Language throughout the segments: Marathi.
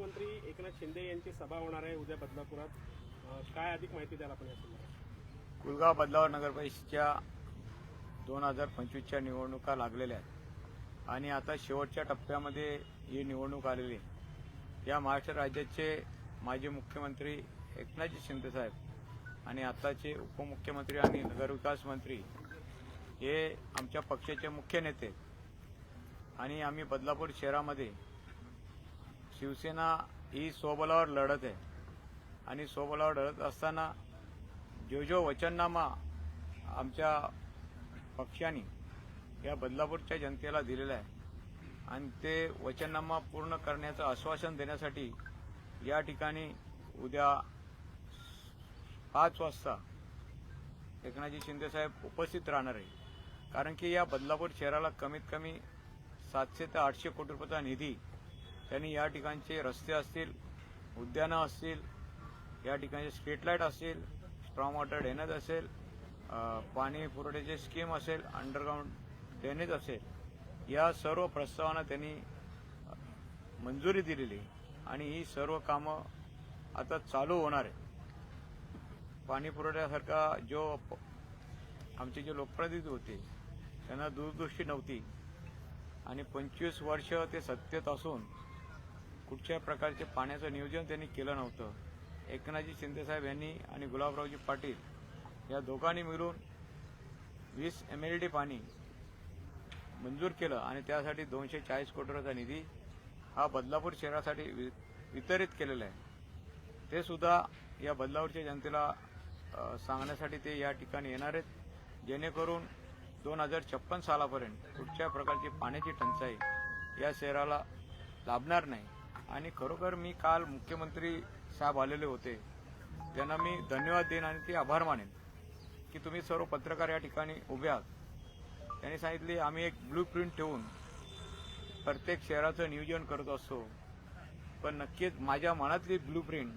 मुख्यमंत्री एकनाथ शिंदे यांची सभा होणार आहे उद्या बदलापुरात. काय अधिक माहिती द्याल आपण या संदर्भात? कुलगाव बदलावर नगरपरिषदेच्या दोन हजार पंचवीसच्या निवडणुका लागलेल्या आहेत. आणि आता शेवटच्या टप्प्यामध्ये ही निवडणूक आलेली आहे. या महाराष्ट्र राज्याचे माजी मुख्यमंत्री एकनाथजी शिंदेसाहेब आणि आताचे उपमुख्यमंत्री आणि नगरविकास मंत्री हे आमच्या पक्षाचे मुख्य नेते. आणि आम्ही बदलापूर शहरामध्ये शिवसेना ही स्वबलावर लढत आहे. आणि स्वबलावर लढत असताना जो जो वचननामा आमच्या पक्षाने या बदलापूरच्या जनतेला दिलेला आहे आणि ते वचननामा पूर्ण करण्याचं आश्वासन देण्यासाठी या ठिकाणी उद्या पाच वाजता एकनाथजी शिंदेसाहेब उपस्थित राहणार आहे कारण की या बदलापूर शहराला कमीत कमी सातशे ते आठशे कोटी रुपयाचा निधी त्यांनी या ठिकाणचे रस्ते असतील उद्यानं असतील या ठिकाणचे स्ट्रीट लाइट असतील स्ट्रॉंग वॉटर ड्रेनेज असेल पाणी पुरवठ्याची स्कीम असेल अंडरग्राऊंड ड्रेनेज असेल या सर्व प्रस्तावांना त्यांनी मंजुरी दिलेली. आणि ही सर्व कामं आता चालू होणार आहे पाणी पुरवठ्यासारखा जो आमचे जे लोकप्रतिनिधी होते त्यांना दूरदृष्टी नव्हती. आणि पंचवीस वर्ष ते सत्तेत असून कुठच्या प्रकारचे पाण्याचं नियोजन त्यांनी केलं नव्हतं. एकनाथजी शिंदेसाहेब यांनी आणि गुलाबरावजी पाटील या दोघांनी मिळून वीस एम एल डी पाणी मंजूर केलं आणि त्यासाठी दोनशे चाळीस कोटी रुपयाचा निधी हा बदलापूर शहरासाठी वि- वितरित केलेला आहे. ते सुद्धा या बदलापूरच्या जनतेला सांगण्यासाठी ते या ठिकाणी येणार आहेत. जेणेकरून दोन हजार छप्पन सालापर्यंत कुठच्या प्रकारची पाण्याची टंचाई या शहराला लाभणार नाही. आणि खरोखर मी काल मुख्यमंत्री साहेब आलेले होते. त्यांना मी धन्यवाद देईन आणि ते आभार मानेन की तुम्ही सर्व पत्रकार या ठिकाणी उभे आहात. त्यांनी सांगितले आम्ही एक ब्लू प्रिंट ठेवून प्रत्येक शहराचं नियोजन करत असतो. पण नक्कीच माझ्या मनातली ब्लू प्रिंट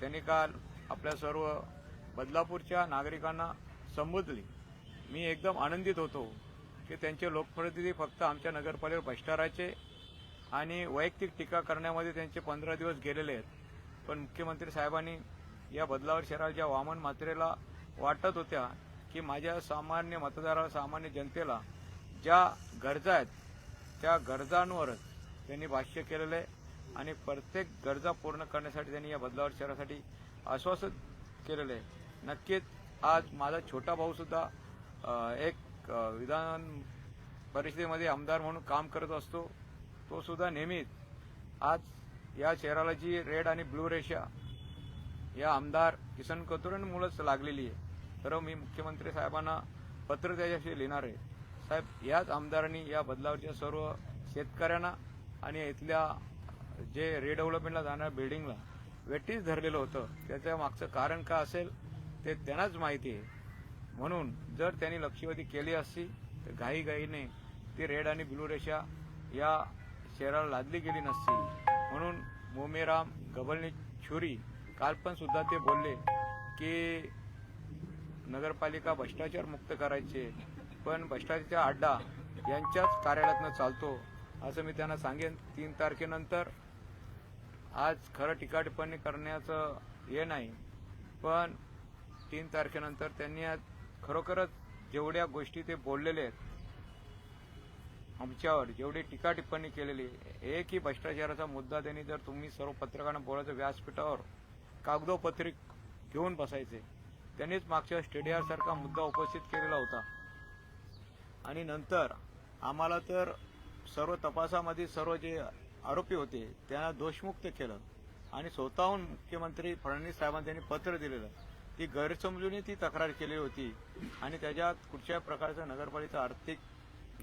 त्यांनी काल आपल्या सर्व बदलापूरच्या नागरिकांना संबोधली. मी एकदम आनंदित होतो की त्यांचे लोकप्रतिनिधी फक्त आमच्या नगरपालिकेवर भ्रष्टाचाराचे आणि वैयक्तिक टीका करण्यामध्ये त्यांचे पंधरा दिवस गेलेले आहेत. पण मुख्यमंत्री साहेबांनी या बदलावर शहराच्या वामन मात्रेला वाटत होत्या की माझ्या सामान्य मतदाराला सामान्य जनतेला ज्या गरजा आहेत त्या गरजांवरच त्यांनी भाष्य केलेलं आहे आणि प्रत्येक गरजा पूर्ण करण्यासाठी त्यांनी या बदलावर शहरासाठी आश्वासन केलेलं. आहे नक्कीच आज माझा छोटा भाऊसुद्धा एक विधान परिषदेमध्ये आमदार म्हणून काम करत असतो. तो सुद्धा नेहमीच. आज या शहराला जी रेड आणि ब्लू रेषा या आमदार किसन कतुरेंमुळेच लागलेली आहे. तर मी मुख्यमंत्री साहेबांना पत्र त्याच्याशी लिहिणार आहे. साहेब याच आमदारांनी या बदलावरच्या सर्व शेतकऱ्यांना आणि इथल्या जे रिडेव्हलपमेंटला जाणाऱ्या बिल्डिंगला वेटीच धरलेलं होतं. त्याच्या मागचं कारण का असेल ते त्यांनाच माहिती आहे. म्हणून जर त्यांनी लक्षवेधी केली असती तर घाईघाईने ती रेड आणि ब्लू रेषा या शहराला लादली गेली नसती. म्हणून मोमेराम गबलने छुरी काल पण सुद्धा ते बोलले की नगरपालिका भ्रष्टाचार मुक्त करायचे पण भ्रष्टाचार अड्डा यांच्याच कार्यालयातनं चालतो असं मी त्यांना सांगेन. तीन तारखेनंतर आज खरं टिकाटिपणी करण्याचं हे नाही पण तीन तारखेनंतर त्यांनी आज खरोखरच जेवढ्या गोष्टी ते बोललेले आहेत आमच्यावर जेवढी टीका टिप्पणी केलेली एक एकही भ्रष्टाचाराचा मुद्दा त्यांनी जर तुम्ही सर्व पत्रकारांना बोलायचं व्यासपीठावर कागदोपत्री घेऊन बसायचे त्यांनीच मागच्या स्टेडियासारखा मुद्दा उपस्थित केलेला होता. आणि नंतर आम्हाला तर सर्व तपासामध्ये सर्व जे आरोपी होते त्यांना दोषमुक्त केलं. आणि स्वतःहून मुख्यमंत्री फडणवीस साहेबांनी त्यांनी पत्र दिलेलं. ती गैरसमजूनही ती तक्रार केली होती. आणि त्याच्यात कुठच्याही प्रकारचा नगरपालिकेचा आर्थिक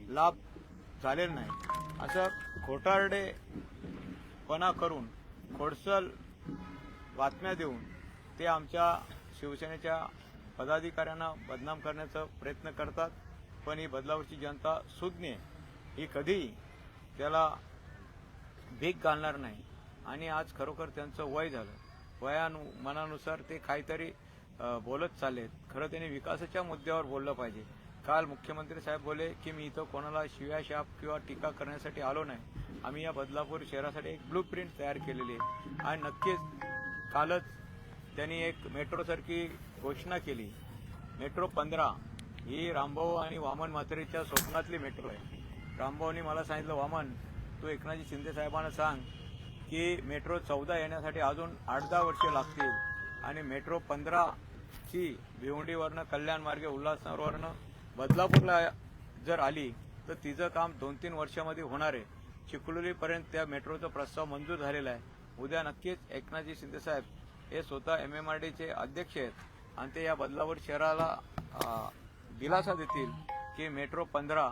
लाभ चालेल नाही. असं खोटारडेपणा करून खोडसल बातम्या देऊन ते आमच्या शिवसेनेच्या पदाधिकाऱ्यांना बदनाम करण्याचा प्रयत्न करतात. पण ही बदलावरची जनता सुज्ञ ही कधी त्याला भीक घालणार नाही. आणि आज खरोखर त्यांचं वय झालं. वयानु मनानुसार ते काहीतरी बोलत चाललेत. खरं त्यांनी विकासाच्या मुद्द्यावर बोललं पाहिजे. काल मुख्यमंत्री साहेब बोले की मी इथं कोणाला शिव्या शाप किंवा टीका करण्यासाठी आलो नाही. आम्ही या बदलापूर शहरासाठी एक ब्लू प्रिंट तयार केलेली आहे. आणि नक्कीच कालच त्यांनी एक मेट्रोसारखी घोषणा केली. मेट्रो पंधरा ही रामभाऊ आणि वामन म्हात्रेच्या स्वप्नातली मेट्रो आहे. रामभाऊनी मला सांगितलं वामन तू एकनाथजी शिंदे साहेबांना सांग की मेट्रो चौदा येण्यासाठी अजून आठ दहा वर्षे लागतील. आणि मेट्रो पंधराची भिवंडीवरनं कल्याण मार्गे उल्हासनगरवरनं बदलापूरला जर आली तर तिचं काम दोन तीन वर्षामध्ये होणार आहे. चिखलोलीपर्यंत त्या मेट्रोचा प्रस्ताव मंजूर झालेला आहे. उद्या नक्कीच एकनाथजी शिंदेसाहेब हे स्वतः एम एम आर डीचे अध्यक्ष आहेत. आणि ते या बदलापूर शहराला दिलासा देतील की मेट्रो पंधरा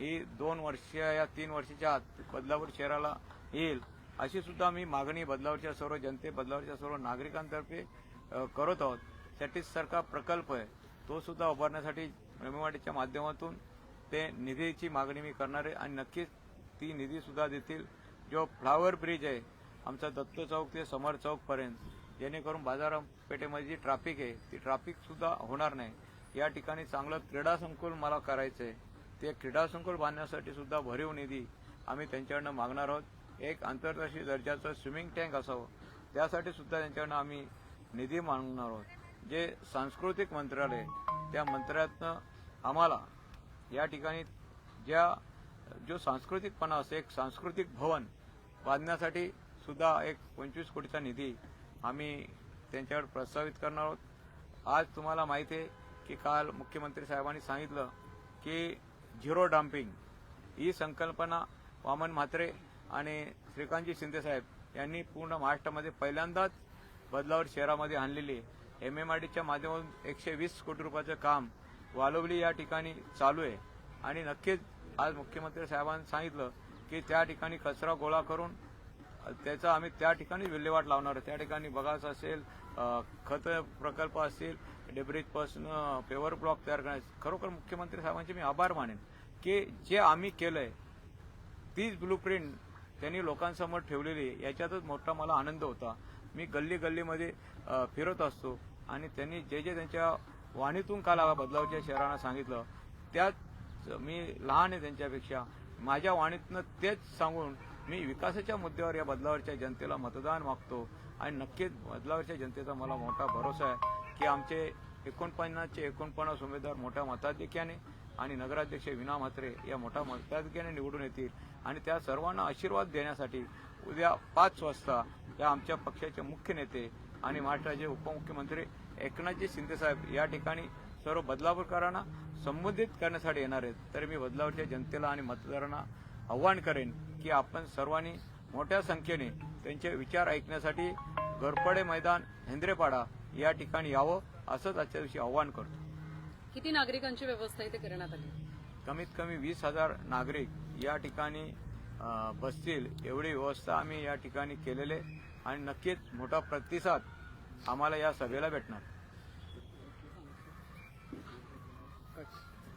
ही दोन वर्ष या तीन वर्षाच्या आत बदलापूर शहराला येईल. अशी सुद्धा मी मागणी बदलावरच्या सर्व जनते बदलावरच्या सर्व नागरिकांतर्फे करत आहोत. सॅटिस सरकार प्रकल्प आहे. तो सुद्धा उभारण्यासाठी एमएमआरडीच्या माध्यमातून ते निधीची मागणी मी करणार आहे आणि नक्कीच ती निधी सुद्धा देतील. जो फ्लावर ब्रिज आहे आमचा दत्त चौक ते समर चौक पर्यंत जेणेकरून बाजारपेठेमध्ये जी ट्रॅफिक आहे ती ट्रॅफिक सुद्धा होणार नाही. या ठिकाणी चांगलं क्रीडा संकुल मला करायचं आहे ते क्रीडा संकुल बांधण्यासाठी सुद्धा भरीव निधी आम्ही त्यांच्याकडनं मागणार आहोत. एक आंतरराष्ट्रीय दर्जाचं स्विमिंग टँक असावं त्यासाठी सुद्धा त्यांच्याकडनं आम्ही निधी मागणार आहोत. जे सांस्कृतिक मंत्रालय त्या मंत्र्यातनं आम्हाला या ठिकाणी ज्या जो सांस्कृतिकपणा असतो एक सांस्कृतिक भवन बांधण्यासाठी सुद्धा एक पंचवीस कोटीचा निधी आम्ही त्यांच्याकडे प्रस्तावित करणार आहोत. आज तुम्हाला माहिती आहे की काल मुख्यमंत्री साहेबांनी सांगितलं की झिरो डम्पिंग ही संकल्पना वामन म्हात्रे आणि श्रीकांतजी शिंदेसाहेब यांनी पूर्ण महाराष्ट्रामध्ये पहिल्यांदाच बदलावर शहरामध्ये आणलेली एम एम डीच्या माध्यमातून एकशे वीस कोटी रुपयाचं काम वालोवली या ठिकाणी चालू आहे. आणि नक्कीच आज मुख्यमंत्री साहेबांनी सांगितलं की त्या ठिकाणी कचरा गोळा करून त्याचा आम्ही त्या ठिकाणी विल्हेवाट लावणार आहे. त्या ठिकाणी बघास असेल खत प्रकल्प असतील डेब्रिजपासून पेवर ब्लॉक तयार करण्यास. खरोखर मुख्यमंत्री साहेबांचे मी आभार मानेन की जे आम्ही केलंय तीच ब्लूप्रिंट त्यांनी लोकांसमोर ठेवलेली आहे. याच्यातच मोठा मला आनंद होता. मी गल्ली गल्लीमध्ये फिरत असतो. आणि त्यांनी जे जे त्यांच्या वाणीतून काल बदलावच्या शहरांना सांगितलं त्याच मी लहान आहे त्यांच्यापेक्षा. माझ्या वाणीतनं तेच सांगून मी विकासाच्या मुद्द्यावर या बदलावरच्या जनतेला मतदान मागतो. आणि नक्कीच बदलावरच्या जनतेचा मला मोठा भरोसा आहे की आमचे एकोणपन्नासचे एकोणपन्नास उमेदवार मोठ्या मताधिक्याने आणि नगराध्यक्ष विना म्हात्रे या मोठ्या मताधिक्याने निवडून येतील. आणि त्या सर्वांना आशीर्वाद देण्यासाठी उद्या पाच वाजता या आमच्या पक्षाचे मुख्य नेते आणि महाराष्ट्राचे उपमुख्यमंत्री एकनाथजी शिंदेसाहेब या ठिकाणी सर्व बदलापूरकरांना संबोधित करण्यासाठी येणार आहेत. तर मी बदलावरच्या जनतेला आणि मतदारांना आव्हान करेन की आपण सर्वांनी मोठ्या संख्येने त्यांचे विचार ऐकण्यासाठी घोरपडे मैदान हेंद्रेपाडा या ठिकाणी यावं असंच आजच्या दिवशी आव्हान करतो. किती नागरिकांची व्यवस्था इथे करण्यात आली? कमीत कमी वीस हजार नागरिक या ठिकाणी बसतील एवढी व्यवस्था आम्ही या ठिकाणी केलेले आणि नक्कीच मोठा प्रतिसाद आम्हाला या सभेला भेटणार.